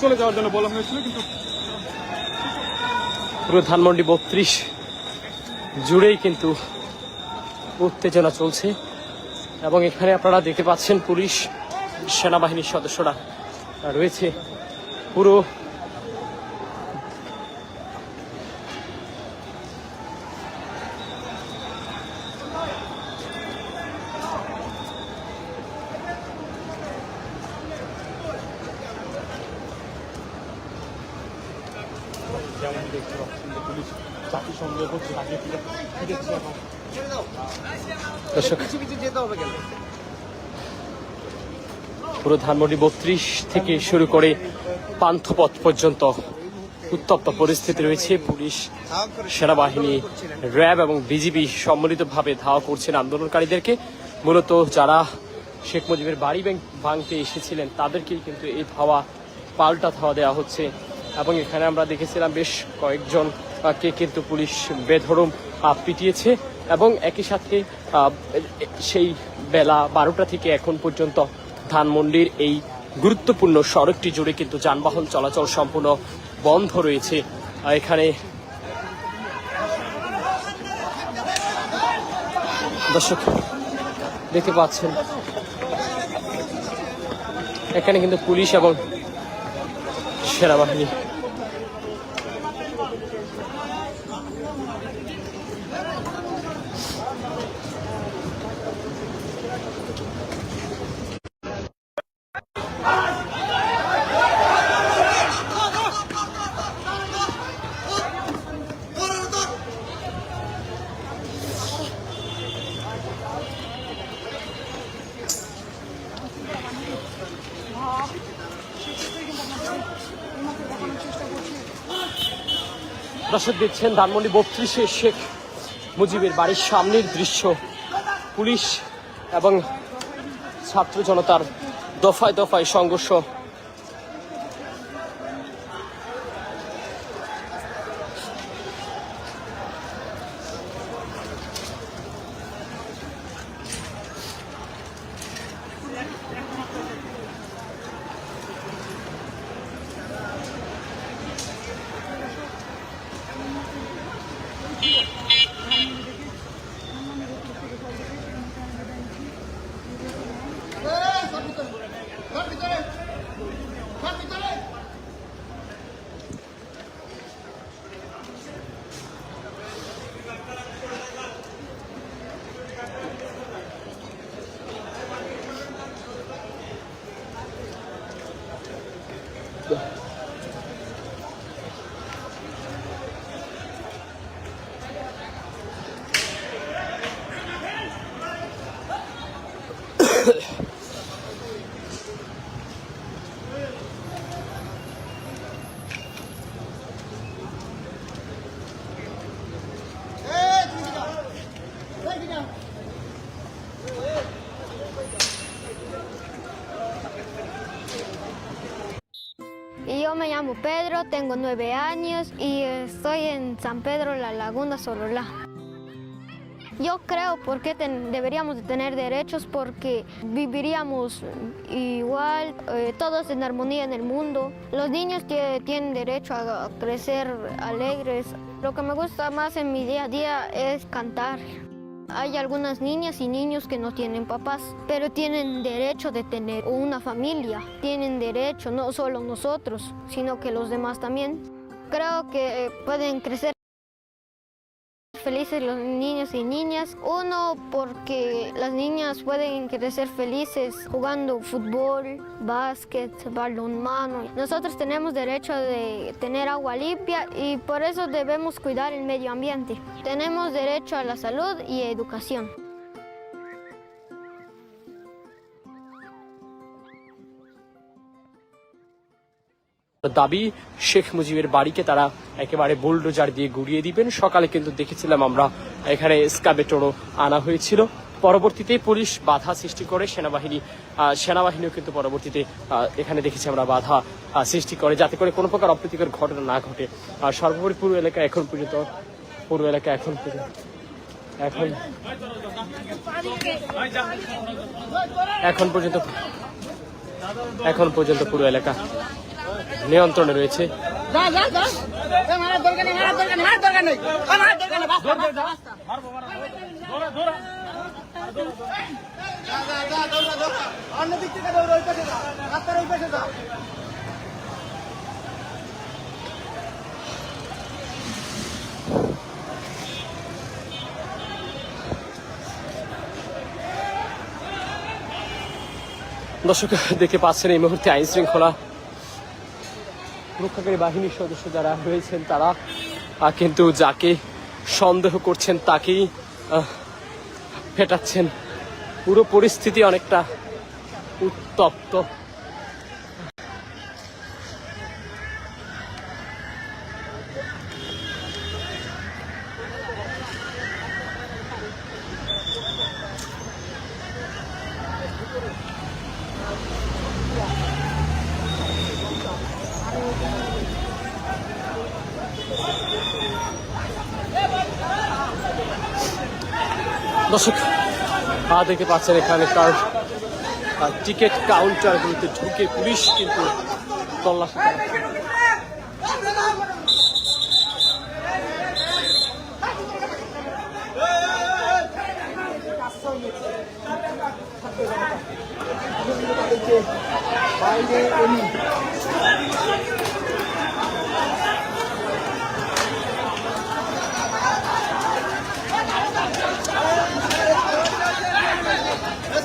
চলে যাওয়ার জন্য বলা হয়েছিল, কিন্তু পুরো ধানমন্ডি বত্রিশ জুড়েই কিন্তু উত্তেজনা চলছে। এবং এখানে আপনারা দেখতে পাচ্ছেন পুলিশ, সেনাবাহিনীর সদস্যরা রয়েছে। পুরো যেমন দেখতে পাচ্ছেন যে পুলিশ চাকরি সংগ্রহ করছে আগে ফিরে ফিরেছে এবং দর্শক পুরো ধানমন্ডি বত্রিশ থেকে শুরু করে পান্থপথ পর্যন্ত উত্তপ্ত পরিস্থিতি রয়েছে। পুলিশ, সেনাবাহিনী, র্যাব এবং বিজিবি সম্মিলিতভাবে ধাওয়া করছেন আন্দোলনকারীদেরকে। মূলত যারা শেখ মুজিবের বাড়ি ভাঙতে এসেছিলেন, তাদেরকেই কিন্তু এই ধাওয়া, পাল্টা ধাওয়া দেওয়া হচ্ছে। এবং এখানে আমরা দেখেছিলাম বেশ কয়েকজন কে কিন্তু পুলিশ বেধরম পিটিয়েছে। এবং একই সাথে সেই বেলা বারোটা থেকে এখন পর্যন্ত ধানমন্ডির এই গুরুত্বপূর্ণ সড়কটি জুড়ে কিন্তু যানবাহন চলাচল সম্পূর্ণ বন্ধ রয়েছে। এখানে দর্শক, দেখতে পাচ্ছেন। এখানে কিন্তু পুলিশ এবং সেনাবাহিনী দর্শক দেখছেন ধানমন্ডি বত্রিশে শেখ মুজিবের বাড়ির সামনের দৃশ্য। পুলিশ এবং ছাত্র জনতার দফায় দফায় সংঘর্ষ। Pedro, tengo nueve años y estoy en San Pedro La Laguna, Sololá. Yo creo porque deberíamos de tener derechos porque viviríamos igual, eh, todos en armonía en el mundo. Los niños tie- tienen derecho a crecer alegres. Lo que me gusta más en mi día a día es cantar. Hay algunas niñas y niños que no tienen papás, pero tienen derecho de tener una familia. Tienen derecho, no solo nosotros, sino que los demás también. Creo que eh, pueden crecer felices los niños y niñas. Uno, porque las niñas pueden crecer felices jugando fútbol, básquet, balonmano. Nosotros tenemos derecho de tener agua limpia y por eso debemos cuidar el medio ambiente. Tenemos derecho a la salud y educación. দাবি, শেখ মুজিবের বাড়িকে তারা একেবারে bulldozer দিয়ে গুড়িয়ে দিবেন। সকালে কিন্তু দেখেছিলাম আমরা, এখানে স্কাবেটরও আনা হয়েছিল। পরবর্তীতে পুলিশ বাধা সৃষ্টি করে, সেনাবাহিনী সেনাবাহিনীও কিন্তু পরবর্তীতে এখানে দেখেছি আমরা বাধা সৃষ্টি করে। যাতে করে কোনো প্রকার অপ্রীতিকর ঘটনা না ঘটে। আর সর্বোপরি পুরো এলাকা এখন পর্যন্ত পুরো এলাকা এখন পর্যন্ত, এখন এখন পর্যন্ত এখন পর্যন্ত পুরো এলাকা। নিয়ন্ত্রণে রয়েছে। দর্শক দেখতে পাচ্ছেন এই মুহূর্তে আইন শৃঙ্খলা রক্ষাকারী বাহিনীর সদস্য যারা রয়েছেন তারা কিন্তু যাকে সন্দেহ করছেন তাকেই ফেটাচ্ছেন। পুরো পরিস্থিতি অনেকটা উত্তপ্ত। দর্শক দেখতে পাচ্ছেন এখানকার টিকিট কাউন্টারগুলিতে ঢুকে পুলিশ কিন্তু তল্লাশি। এই ক্যামেরা আছে এই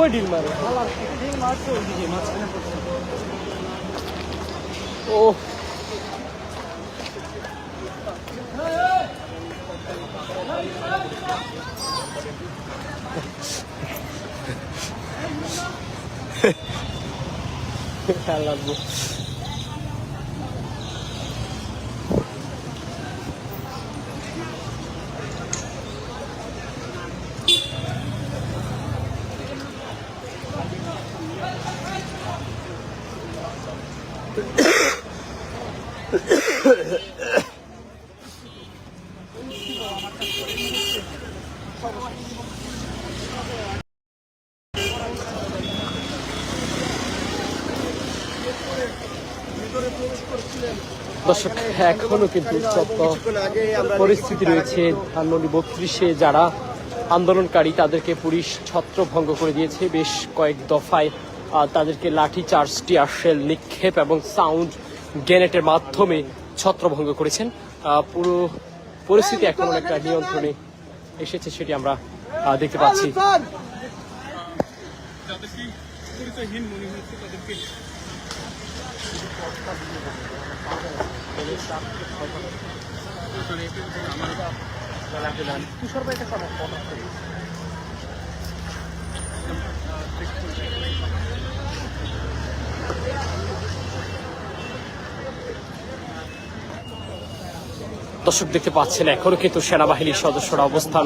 કોઈ ડીલ મારે ઓહ Allah bu. দর্শক, এখনও কিন্তু পরিস্থিতি রয়েছে। ধানমন্ডি বত্রিশে যারা আন্দোলনকারী, তাদেরকে পুলিশ ছত্রভঙ্গ করে দিয়েছে। বেশ কয়েক দফায় তাদেরকে লাঠি, চার্জ, টিয়ার শেল, নিক্ষেপ এবং সাউন্ড গ্রেনেটের মাধ্যমে ছত্রভঙ্গ করেছেন। পুরো পরিস্থিতি এখন একটা নিয়ন্ত্রণে এসেছে সেটি আমরা দেখতে পাচ্ছি। দর্শক দেখতে পাচ্ছেন, এখনও কিন্তু সেনাবাহিনীর সদস্যরা অবস্থান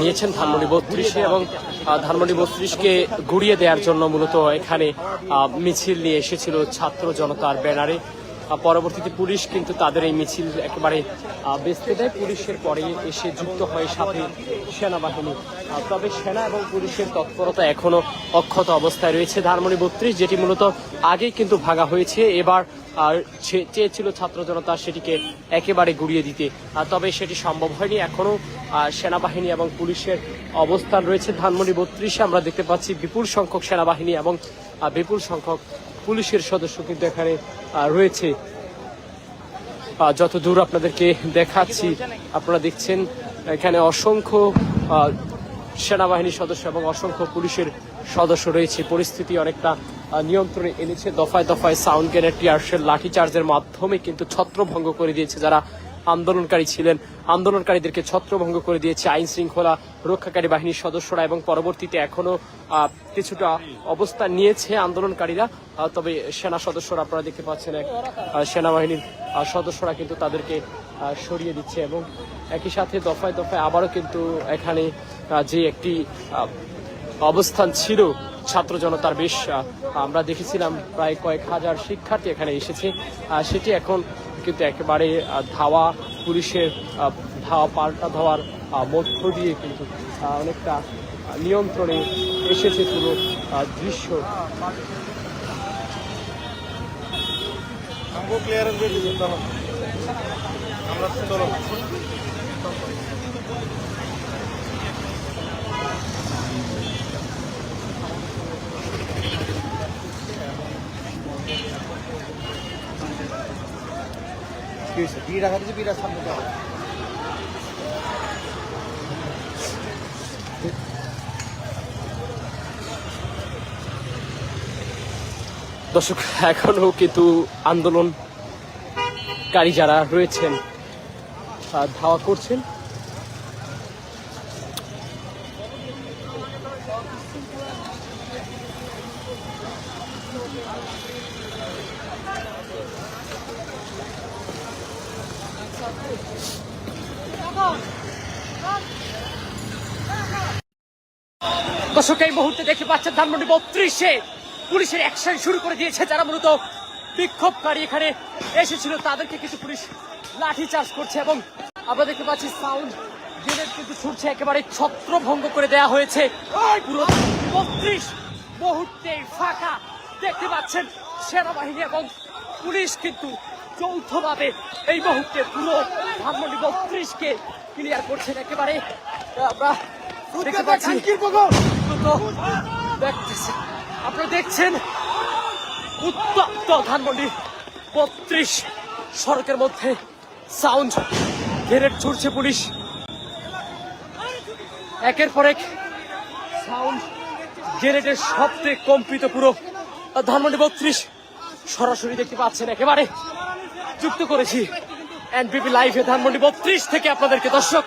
নিয়েছেন ধানমন্ডি বত্রিশে এবং ধানমন্ডি বত্রিশকে গুড়িয়ে দেওয়ার জন্য মূলত এখানে মিছিল নিয়ে এসেছিল ছাত্র জনতার ব্যানারে। পরবর্তীতে পুলিশ কিন্তু তাদের এই মিছিল একেবারে বেচতে দেয়। পুলিশের পরে এসে যুক্ত হয় সাথে সেনাবাহিনী। তবে সেনা এবং পুলিশের তৎপরতা এখনও অক্ষত অবস্থায় রয়েছে। ধানমন্ডি বত্রিশ, যেটি মূলত আগেই কিন্তু ভাগা হয়েছে, এবার, আর চেয়েছিল ছাত্র জনতা সেটিকে একেবারে গুড়িয়ে দিতে। তবে সেটি সম্ভব হয়নি। এখনও সেনাবাহিনী এবং পুলিশের অবস্থান রয়েছে। ধানমন্ডি বত্রিশে আমরা দেখতে পাচ্ছি বিপুল সংখ্যক সেনাবাহিনী এবং বিপুল সংখ্যক পুলিশের সদস্য কিন্তু এখানে রয়েছে। যত দূর আপনাদেরকে দেখাচ্ছি, আপনারা দেখছেন, এখানে অসংখ্য সেনাবাহিনীর সদস্য এবং অসংখ্য পুলিশের সদস্য রয়েছে। পরিস্থিতি অনেকটা নিয়ন্ত্রণে এনেছে। দফায় দফায় সাউন্ড গ্রেনেড টিয়ারশেল লাঠিচার্জের মাধ্যমে কিন্তু ছত্রভঙ্গ করে দিয়েছে যারা আন্দোলনকারী ছিলেন। আন্দোলনকারীদেরকে ছত্রভঙ্গ করে দিয়েছে আইন শৃঙ্খলা রক্ষাকারী বাহিনীর সদস্যরা এবং পরবর্তীতে এখনও কিছুটা অবস্থা নিয়েছে আন্দোলনকারীরা। তবে সেনা সদস্যরা আপনারা দেখতে পাচ্ছেন এক সেনাবাহিনীর সদস্যরা কিন্তু তাদেরকে সরিয়ে দিচ্ছে এবং একই সাথে দফায় দফায় আবারও কিন্তু এখানে যে একটি অবস্থান ছিল ছাত্র জনতার বেশ আমরা দেখেছিলাম প্রায় কয়েক হাজার শিক্ষার্থী এখানে এসেছে। সেটি এখন কিন্তু একেবারে ধাওয়া, পুলিশের ধাওয়া, পাল্টা ধাওয়ার মধ্য দিয়ে কিন্তু অনেকটা নিয়ন্ত্রণে এসেছে পুরো দৃশ্য। আমরা চলো। দর্শক এখনও কিন্তু আন্দোলনকারী যারা রয়েছেন ধাওয়া করছেন। দর্শক, এই মুহূর্তে দেখতে পাচ্ছেন ধানমন্ডি বত্রিশে পুলিশের অ্যাকশন শুরু করে দিয়েছে। যারা মূলত বিক্ষোভকারী এখানে এসেছিল, তাদেরকে কিছু পুলিশ লাঠি চার্জ করছে এবং আমরা দেখতে পাচ্ছি সাউন্ড গ্রেনেড কিন্তু ছুটছে, একেবারে ছত্রভঙ্গ করে দেয়া হয়েছে। পুরো বত্রিশ মুহূর্তে ফাঁকা। দেখতে পাচ্ছেন সেনাবাহিনী এবং পুলিশ কিন্তু যৌথভাবে এই মুহূর্তে পুরো ধানমন্ডি বত্রিশকে ক্লিয়ার করছেন একেবারে। আমরা দেখতে পাচ্ছি। আপনারা দেখছেন? উত্তপ্ত ধানমন্ডি বত্রিশ সড়কের মধ্যে সাউন্ড গ্রেনেড ছুটছে পুলিশ। একের পর এক সাউন্ড গ্রেনেডের শব্দে কম্পিত পুরো। ধানমন্ডি বত্রিশ সরাসরি দেখতে পাচ্ছেন একেবারে। যুক্ত করেছি। এনপিপি লাইভে ধানমন্ডি বত্রিশ থেকে আপনাদেরকে দর্শক,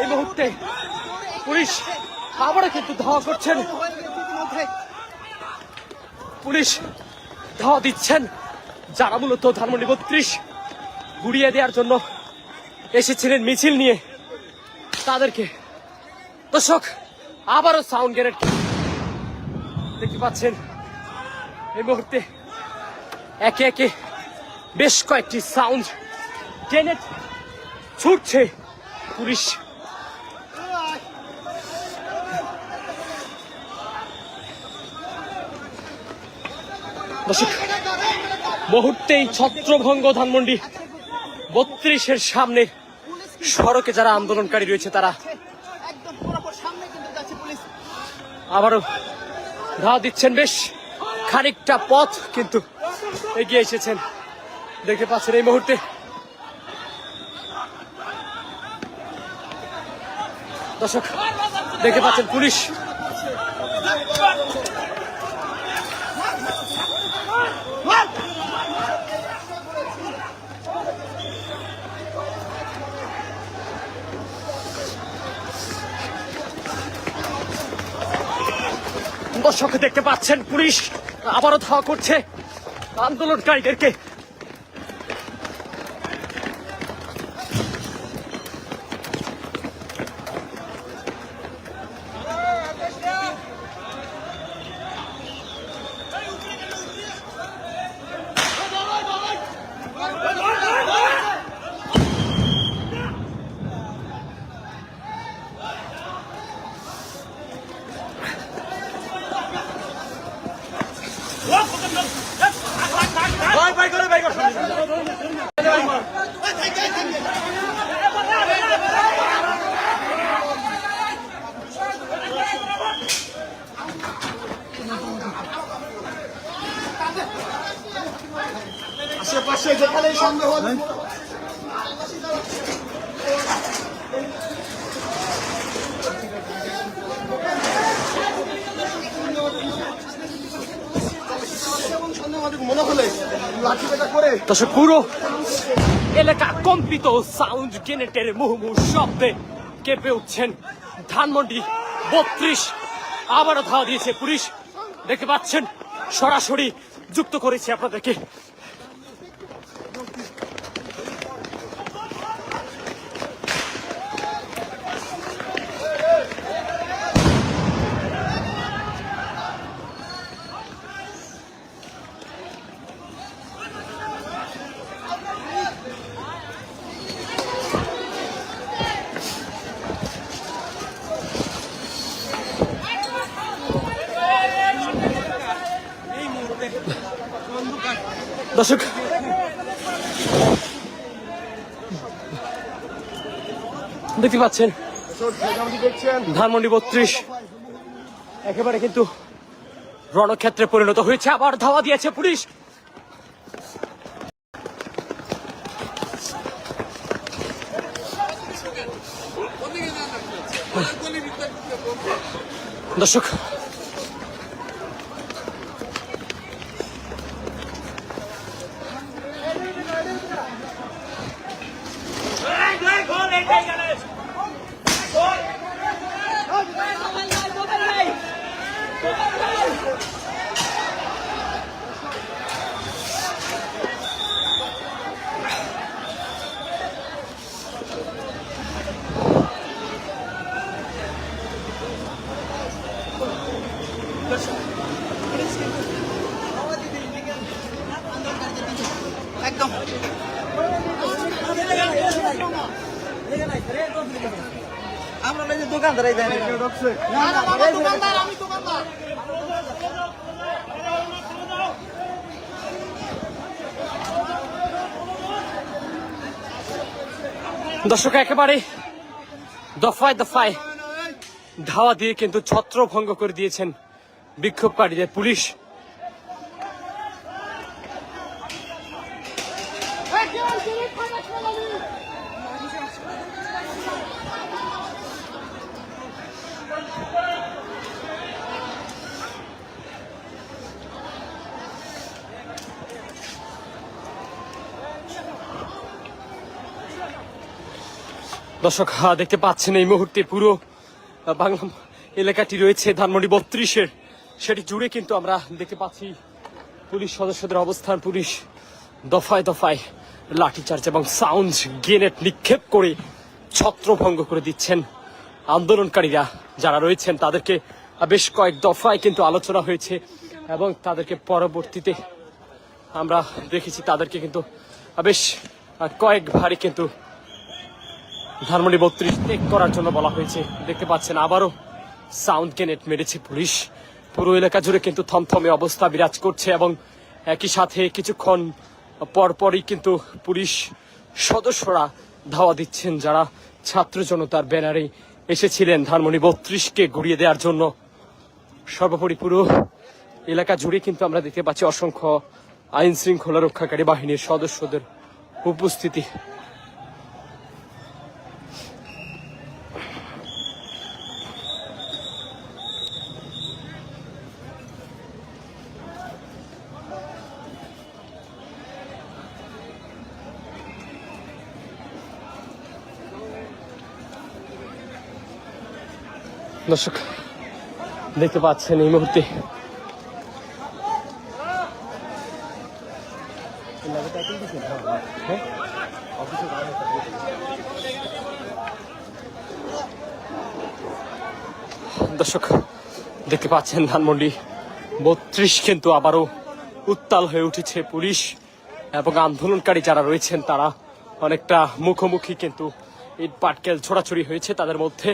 এই মুহূর্তে পুলিশ আবারও কিন্তু ধাওয়া করছেন। পুলিশ ধাওয়া দিচ্ছেন। যারা মূলত ধানমন্ডি বত্রিশ গুড়িয়ে দেওয়ার জন্য এসেছিলেন মিছিল নিয়ে, তাদেরকে দর্শক, আবারও সাউন্ড গ্রেনেড দেখতে পাচ্ছেন। এই মুহূর্তে একে একে বেশ কয়েকটি সাউন্ড গ্রেনেড ছুটছে পুলিশ। মুহূর্তেই ছত্রভঙ্গ ধানমন্ডি বত্রিশের সামনে সড়কে যারা আন্দোলনকারী রয়েছে তারা আবারও ধাওয়া দিচ্ছেন বেশ খানিকটা পথ কিন্তু এগিয়ে এসেছেন। দেখতে পাচ্ছেন এই মুহূর্তে। দর্শক, দেখতে পাচ্ছেন পুলিশ। দর্শক, দেখতে পাচ্ছেন পুলিশ আবারও ধাওয়া করছে আন্দোলনকারীদেরকে। দর্শক পুরো এলাকা কম্পিত সাউন্ড গেনেটের মুহুমুহু শব্দে কেঁপে উঠছেন ধানমন্ডি বত্রিশ আবারও ধাওয়া দিয়েছে পুলিশ দেখতে পাচ্ছেন সরাসরি যুক্ত করেছে আপনাদেরকে দর্শক। দেখতে পাচ্ছেন, ধানমন্ডি বত্রিশ। একেবারে কিন্তু রণক্ষেত্রে পরিণত হয়েছে, আবার ধাওয়া দিয়েছে পুলিশ। দর্শক একদম আমরা এই যে এই দেন দর্শক একেবারে দফায় দফায় ধাওয়া দিয়ে কিন্তু ছত্রভঙ্গ করে দিয়েছেন বিক্ষোভকারীদের পুলিশ। দর্শক আহ, দেখতে পাচ্ছেন এই মুহূর্তে পুরো বাংলা এলাকাটি রয়েছে ধানমন্ডি বত্রিশের। সেটি জুড়ে কিন্তু আমরা দেখতে পাচ্ছি পুলিশ সদস্যদের অবস্থান। পুলিশ দফায় দফায় লাঠিচার্জ এবং সাউন্ড গ্রেনেড নিক্ষেপ করে ছত্রভঙ্গ করে দিচ্ছেন আন্দোলনকারীরা। যারা রয়েছেন তাদেরকে বেশ কয়েক দফায় কিন্তু আলোচনা হয়েছে এবং তাদেরকে পরবর্তীতে আমরা দেখেছি তাদেরকে কিন্তু বেশ কয়েক ভারী কিন্তু ধানমন্ডি বত্রিশ টেক করার জন্য বলা হয়েছে। দেখতে পাচ্ছেন, আবারও সাউন্ড গ্রেনেড মেরেছে পুলিশ। পুরো এলাকা জুড়ে কিন্তু থমথমে অবস্থা বিরাজ করছে এবং একই সাথে কিছুক্ষণ পরপরই কিন্তু পুলিশ সদস্যরা ধাওয়া দিচ্ছেন যারা ছাত্র জনতার ব্যানারে এসেছিলেন। ধানমন্ডি বত্রিশকে গুড়িয়ে দেওয়ার জন্য সর্বোপরি পুরো এলাকা জুড়ে কিন্তু আমরা দেখতে পাচ্ছি অসংখ্য আইন শৃঙ্খলা রক্ষাকারী বাহিনীর সদস্যদের উপস্থিতি। দর্শক, দেখতে পাচ্ছেন এই মুহূর্তে। দর্শক, দেখতে পাচ্ছেন ধানমন্ডি বত্রিশ কিন্তু আবারও উত্তাল হয়ে উঠেছে পুলিশ এবং আন্দোলনকারী যারা রয়েছেন, তারা অনেকটা মুখোমুখি কিন্তু ইট পাটকেল ছোড়াছড়ি হয়েছে তাদের মধ্যে।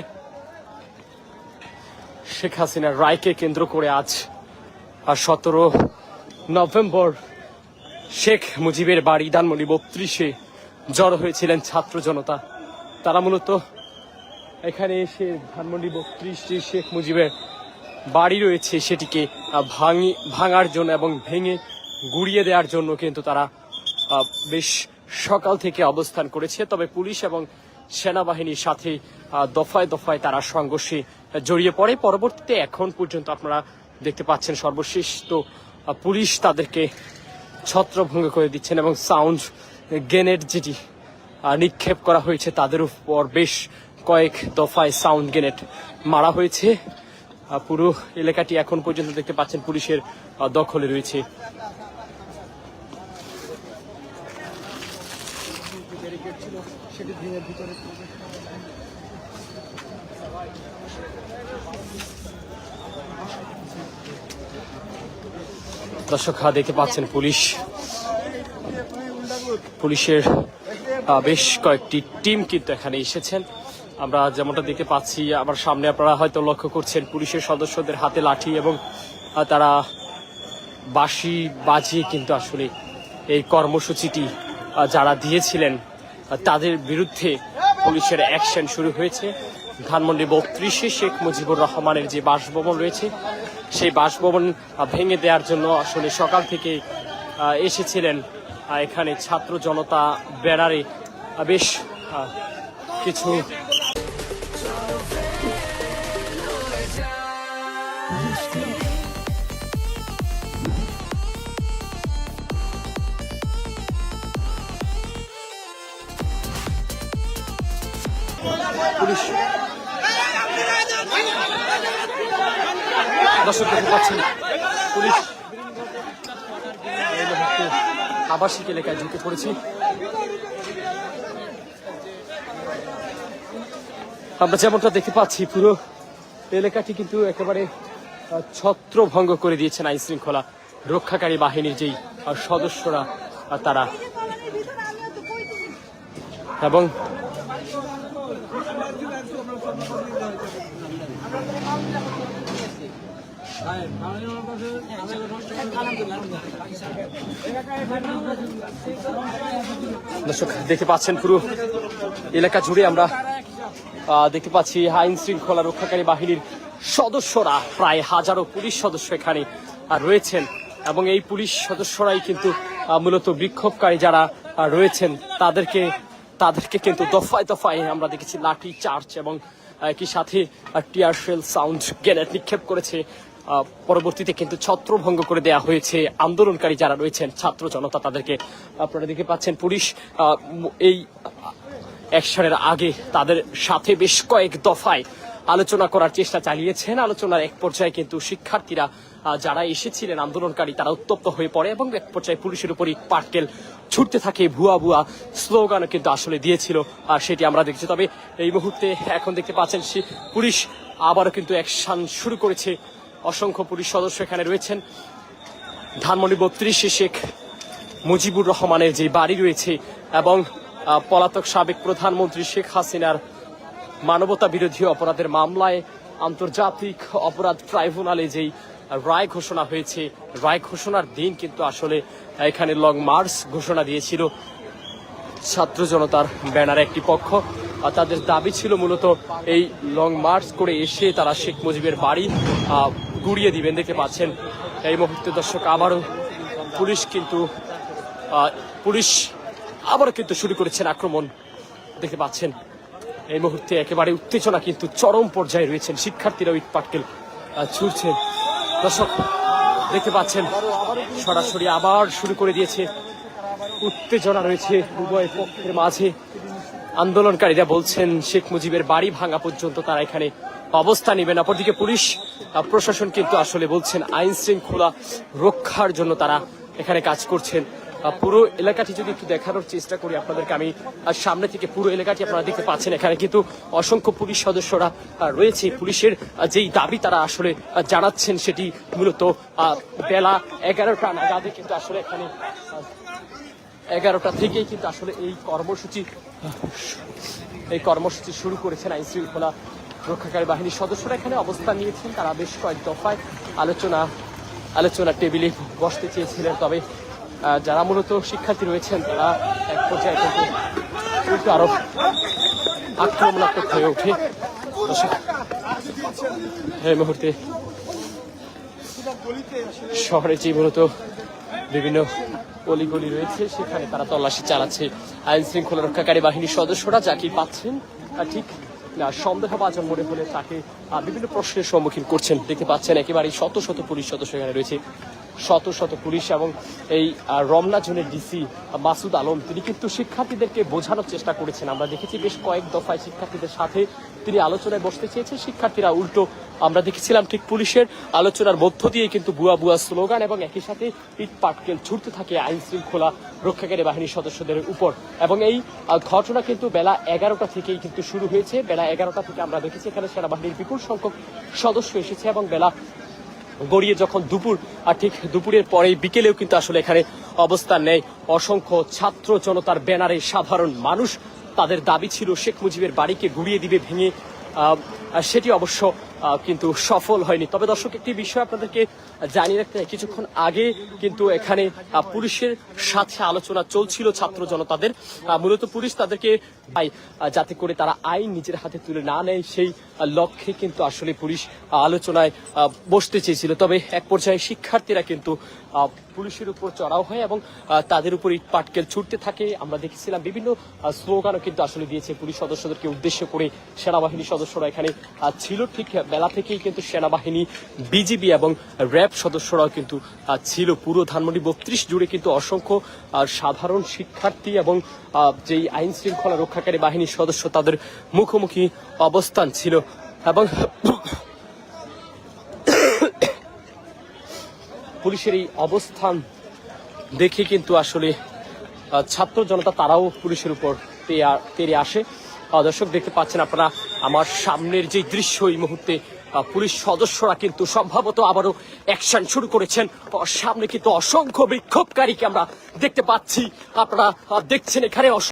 শেখ হাসিনার রায়কে কেন্দ্র করে আজ, আর সতেরো নভেম্বর শেখ মুজিবের বাড়ি ধানমন্ডি বত্রিশে জড়ো হয়েছিলেন ছাত্র জনতা। তারা মূলত এখানে এসে ধানমন্ডি বত্রিশ যে শেখ মুজিবের বাড়ি রয়েছে, সেটিকে ভাঙি, ভাঙার জন্য এবং ভেঙে গুড়িয়ে দেওয়ার জন্য কিন্তু তারা বেশ সকাল থেকে অবস্থান করেছে। তবে পুলিশ এবং সেনাবাহিনীর সাথে দফায় দফায় তারা সংঘর্ষে জড়িয়ে পড়ে। পরবর্তীতে এখন পর্যন্ত আপনারা দেখতে পাচ্ছেন সর্বশেষ তো পুলিশ তাদেরকে ছত্রভঙ্গ করে দিচ্ছেন এবং সাউন্ড গ্রেনেড যেটি নিক্ষেপ করা হয়েছে, তাদের উপর বেশ কয়েক দফায় সাউন্ড গ্রেনেড মারা হয়েছে। পুরো এলাকাটি এখন পর্যন্ত দেখতে পাচ্ছেন পুলিশের দখলে রয়েছে। সেটি ভেঙে ভিতরে দর্শক আহ, দেখতে পাচ্ছেন পুলিশ। পুলিশের বেশ কয়েকটি টিম কিন্তু এখানে এসেছেন। আমরা যেমনটা দেখতে পাচ্ছি আমার সামনে আপনারা হয়তো লক্ষ্য করছেন পুলিশের সদস্যদের হাতে লাঠি এবং তারা বাঁশি বাজিয়ে কিন্তু আসলে এই কর্মসূচিটি যারা দিয়েছিলেন তাদের বিরুদ্ধে পুলিশের অ্যাকশন শুরু হয়েছে। ধানমন্ডি বত্রিশে শেখ মুজিবুর রহমানের যে বাসভবন রয়েছে সেই বাসভবন ভেঙে দেওয়ার জন্য আসলে সকাল থেকে এসেছিলেন এখানে ছাত্র জনতা বেড়ারে বেশ কিছু আবাসিক এলাকায় ঢুকে পড়েছি। আমরা যেমনটা দেখতে পাচ্ছি, পুরো এলাকাটি কিন্তু একেবারে ছত্রভঙ্গ করে দিয়েছেন আইন শৃঙ্খলা রক্ষাকারী বাহিনীর যেই সদস্যরা তারা। এবং দর্শক, দেখতে পাচ্ছেন পুরো এলাকা জুড়ে আমরা দেখতে পাচ্ছি আইন শৃঙ্খলা রক্ষাকারী বাহিনীর সদস্যরা, প্রায় হাজারো পুলিশ সদস্য এখানে রয়েছেন। এবং এই পুলিশ সদস্যরাই কিন্তু মূলত বিক্ষোভকারী যারা রয়েছেন, তাদেরকে তাদেরকে কিন্তু দফায় দফায় আমরা দেখেছি লাঠি চার্চ এবং একই সাথে টিয়ার সাউন্ড গ্রেনেড নিক্ষেপ করেছে পরবর্তীতে কিন্তু ছত্রভঙ্গ করে দেয়া হয়েছে আন্দোলনকারী যারা রয়েছেন, ছাত্র জনতা তাদেরকে আপনারা দেখতে পাচ্ছেন, পুলিশ এই অ্যাকশনের আগে তাদের সাথে বেশ কয়েক দফায় আলোচনা করার চেষ্টা চালিয়েছেন। আলোচনার এক পর্যায়ে কিন্তু শিক্ষার্থীরা যারা এসেছিলেন আন্দোলনকারী, তারা উত্তপ্ত হয়ে পড়ে এবং এক পর্যায়ে পুলিশের উপরই পাটকেল ছুটতে থাকে। ভুয়া ভুয়া স্লোগানও কিন্তু আসলে দিয়েছিল, আর সেটি আমরা দেখছি। তবে এই মুহূর্তে এখন দেখতে পাচ্ছেন পুলিশ আবারও কিন্তু অ্যাকশন শুরু করেছে। অসংখ্য পুলিশ সদস্য এখানে রয়েছেন। ধানমন্ডি বত্রিশে শেখ মুজিবুর রহমানের যে বাড়ি রয়েছে এবং পলাতক সাবেক প্রধানমন্ত্রী শেখ হাসিনার মানবতা বিরোধী অপরাধের মামলায় আন্তর্জাতিক অপরাধ ট্রাইব্যুনালে যেই রায় ঘোষণা হয়েছে, রায় ঘোষণার দিন কিন্তু আসলে এখানে লং মার্চ ঘোষণা দিয়েছিল ছাত্র জনতার ব্যানার একটি পক্ষ। তাদের দাবি ছিল মূলত এই লং মার্চ করে এসে তারা শেখ মুজিবের বাড়ি গুড়িয়ে দিবেন দেখতে পাচ্ছেন। এই মুহূর্তে দর্শক আবারও পুলিশ কিন্তু পুলিশ আবারও কিন্তু শুরু করেছেন আক্রমণ। দেখতে পাচ্ছেন এই মুহূর্তে একেবারে উত্তেজনা কিন্তু চরম পর্যায়ে রয়েছেন শিক্ষার্থীরা ইট পাটকেল আহ, ছুটছেন দর্শক দেখতে পাচ্ছেন সরাসরি আবার শুরু করে দিয়েছে। উত্তেজনা রয়েছে উভয় পক্ষের মাঝে। আন্দোলনকারীরা বলছেন শেখ মুজিবের বাড়ি ভাঙা পর্যন্ত তারা এখানে অবস্থান নেবেন। অপরদিকে পুলিশ প্রশাসন কিন্তু আসলে বলছেন, আইন শৃঙ্খলা রক্ষার জন্য তারা এখানে কাজ করছেন। পুরো এলাকাটি যদি একটু দেখানোর চেষ্টা করি আপনাদেরকে আমি সামনে থেকে পুরো এলাকাটি আপনারা দেখতে পাচ্ছেন, এখানে কিন্তু অসংখ্য পুলিশ সদস্যরা রয়েছে। পুলিশের যেই দাবি তারা আসলে জানাচ্ছেন সেটি মূলত বেলা এগারোটা নাগাদে কিন্তু আসলে এখানে এগারোটা থেকেই কিন্তু আসলে এই কর্মসূচি এই কর্মসূচি শুরু করেছেন আইন শৃঙ্খলা রক্ষাকারী বাহিনীর সদস্যরা এখানে অবস্থান নিয়েছেন। তারা বেশ কয়েক দফায় আলোচনা আলোচনা টেবিলে বসতে চেয়েছিলেন। তবে যারা মূলত শিক্ষার্থী রয়েছেন, তারা এক পর্যায়ে কিন্তু উল্টো আরও আক্রমণাত্মক হয়ে ওঠে। এই মুহূর্তে শহরে যে মূলত বিভিন্ন অলিগলি রয়েছে, সেখানে তারা তল্লাশি চালাচ্ছে। আইন শৃঙ্খলা রক্ষাকারী বাহিনীর সদস্যরা যাকে পাচ্ছেন ঠিক না সন্দেহভাজন মনে হলে তাকে বিভিন্ন প্রশ্নের সম্মুখীন করছেন। দেখতে পাচ্ছেন, একেবারেই শত শত পুলিশ সদস্য এখানে রয়েছে। শত শত পুলিশ এবং এই রমনা জোনের ডিসি মাসুদ আলম, তিনি কিন্তু শিক্ষার্থীদেরকে বোঝানোর চেষ্টা করেছেন। আমরা দেখেছি বেশ কয়েক দফায় শিক্ষার্থীদের সাথে তিনি আলোচনায় বসতে চেয়েছেন। শিক্ষার্থীরা উল্টো আমরা দেখেছিলাম ঠিক পুলিশের আলোচনার মধ্য দিয়ে কিন্তু বুয়া বুয়া স্লোগান এবং একই সাথে ইট পাটকেল ছুটতে থাকে আইন শৃঙ্খলা রক্ষাকারী বাহিনীর সদস্যদের উপর। এবং এই ঘটনা কিন্তু বেলা এগারোটা থেকেই কিন্তু শুরু হয়েছে। বেলা এগারোটা থেকে আমরা দেখেছি এখানে সেনাবাহিনীর বিপুল সংখ্যক সদস্য এসেছে এবং বেলা গড়িয়ে যখন দুপুর, আর ঠিক দুপুরের পরেই বিকেলেও কিন্তু আসলে এখানে অবস্থান নেয়। অসংখ্য ছাত্র জনতার ব্যানারে সাধারণ মানুষ তাদের দাবি ছিল, শেখ মুজিবের বাড়িকে গুড়িয়ে দিবে ভেঙে সেটি অবশ্য কিন্তু সফল হয়নি। তবে দর্শক, একটি বিষয় আপনাদেরকে জানিয়ে রাখতে কিছুক্ষণ আগে কিন্তু এখানে পুলিশের সাথে আলোচনা চলছিল ছাত্র জনতাদের। মূলত পুলিশ তাদেরকে যাতে করে তারা আইন নিজের হাতে তুলে না নেয়, সেই লক্ষ্যে কিন্তু আসলে পুলিশ আলোচনায় বসতে চেয়েছিল। তবে এক পর্যায়ে শিক্ষার্থীরা কিন্তু পুলিশের উপর চড়াও হয় এবং তাদের উপর ইট পাটকেল ছুটতে থাকে। আমরা দেখেছিলাম বিভিন্ন স্লোগানও কিন্তু আসলে দিয়েছে পুলিশ সদস্যদেরকে উদ্দেশ্য করে সেনাবাহিনী সদস্যরা এখানে ছিল। ঠিক বেলা থেকেই কিন্তু সেনাবাহিনী, বিজিবি এবং র্যাব সদস্যরাও কিন্তু ছিল পুরো ধানমন্ডি বত্রিশ জুড়ে কিন্তু অসংখ্য সাধারণ শিক্ষার্থী এবং যেই আইন শৃঙ্খলা রক্ষাকারী বাহিনীর সদস্য তাদের মুখোমুখি অবস্থান ছিল এবং পুলিশের এই অবস্থান দেখে কিন্তু আসলে ছাত্র জনতা তারাও পুলিশের উপর তেড়ে আসে। দর্শক দেখতে পাচ্ছেন আপনারা, আমার সামনের যে দৃশ্য এই মুহূর্তে পুলিশ সদস্যরা কিন্তু সম্ভবত আবারও অ্যাকশন শুরু করেছেন। সামনে কিন্তু অসংখ্য বিক্ষোভকারীকে আমরা দেখতে পাচ্ছি। আপনারা দেখছেন এখানে